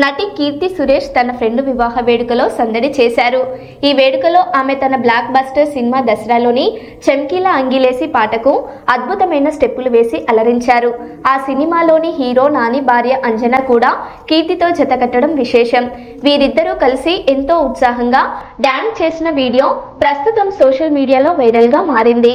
నటి కీర్తి సురేష్ తన ఫ్రెండ్ వివాహ వేడుకలో సందడి చేశారు. ఈ వేడుకలో ఆమె తన బ్లాక్ బస్టర్ సినిమా దసరాలోని చెమ్కీల అంగిలేసి పాటకు అద్భుతమైన స్టెప్పులు వేసి అలరించారు. ఆ సినిమాలోని హీరో నాని భార్య అంజన కూడా కీర్తితో జతకట్టడం విశేషం. వీరిద్దరూ కలిసి ఎంతో ఉత్సాహంగా డాన్స్ చేసిన వీడియో ప్రస్తుతం సోషల్ మీడియాలో వైరల్గా మారింది.